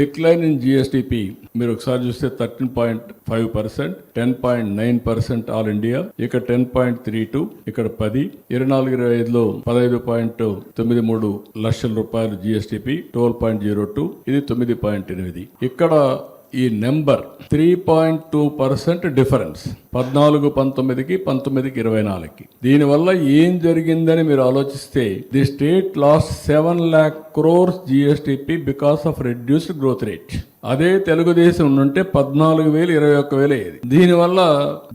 Decline in GSTP మీరు ఒకసారి చూస్తే thirteen point five percent ten point nine percent all India ఇక్కడ ten point three two ఇక్కడ పది ఇరవై నాలుగు ఇరవై ఐదులో పదహైదు పాయింట్ తొమ్మిది మూడు లక్షల రూపాయలు GSTP twelve point zero two ఇది తొమ్మిది పాయింట్ ఎనిమిది. ఇక్కడ ఈ number three point two percent difference. పద్నాలుగు పంతొమ్మిదికి పంతొమ్మిదికి ఇరవై నాలుగుకి. దీనివల్ల ఏం జరిగిందని మీరు ఆలోచిస్తే the state lost seven lakh crores GSTP because of reduced growth rate. అదే తెలుగుదేశం నుంటే పద్నాలుగు వేలు ఇరవై ఒక్క వేలు అయ్యేది. దీనివల్ల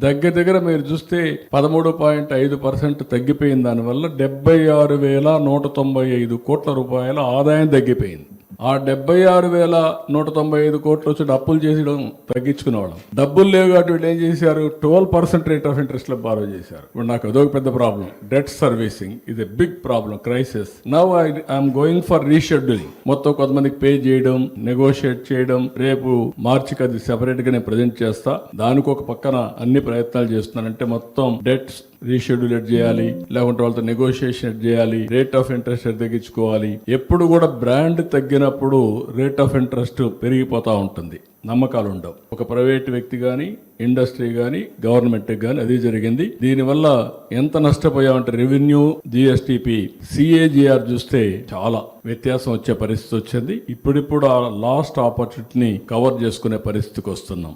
దగ్గర దగ్గర మీరు చూస్తే పదమూడు పాయింట్ ఐదు పర్సెంట్ తగ్గిపోయిన దానివల్ల డెబ్బై ఆరు వేల నూట తొంభై ఐదు కోట్ల రూపాయల ఆదాయం తగ్గిపోయింది. ఆ డెబ్బై ఆరు వేల నూట తొంభై ఐదు కోట్లు వచ్చి అప్పులు చేసడం తగ్గించుకునేవాళ్ళం. డబ్బులు లేవు కాబట్టి వీళ్ళు ఏం చేశారు? ట్వెల్వ్ పర్సెంట్ రేట్ ఆఫ్ ఇంట్రెస్ట్లో బారో చేశారు. ఇప్పుడు నాకు అదొక పెద్ద ప్రాబ్లం. డెట్ సర్వీసింగ్ ఇది big problem crisis. Now I'm going for rescheduling. మొత్తం కొంతమందికి పే చేయడం నెగోషియేట్ చేయడం రేపు మార్చికి అది సెపరేట్గా నేను ప్రజెంట్ చేస్తా. దానికి ఒక పక్కన అన్ని ప్రయత్నాలు చేస్తున్నానంటే మొత్తం డెట్స్ రీషెడ్యూలేట్ చేయాలి లేకుంటే వాళ్ళతో నెగోషియేషన్ చేయాలి రేట్ ఆఫ్ ఇంట్రెస్ట్ తగ్గించుకోవాలి. ఎప్పుడు కూడా బ్రాండ్ తగ్గినప్పుడు రేట్ ఆఫ్ ఇంట్రెస్ట్ పెరిగిపోతూ ఉంటుంది. నమ్మకాలు ఉండవు. ఒక ప్రైవేట్ వ్యక్తి కానీ ఇండస్ట్రీ కానీ గవర్నమెంట్ కానీ అది జరిగింది. దీనివల్ల ఎంత నష్టపోయామంటే రెవెన్యూ జిఎస్టిపి సిఏజిఆర్ చూస్తే చాలా వ్యత్యాసం వచ్చే పరిస్థితి వచ్చింది. ఇప్పుడిప్పుడు ఆ లాస్ట్ ఆపర్చునిటీని కవర్ చేసుకునే పరిస్థితికి వస్తున్నాం.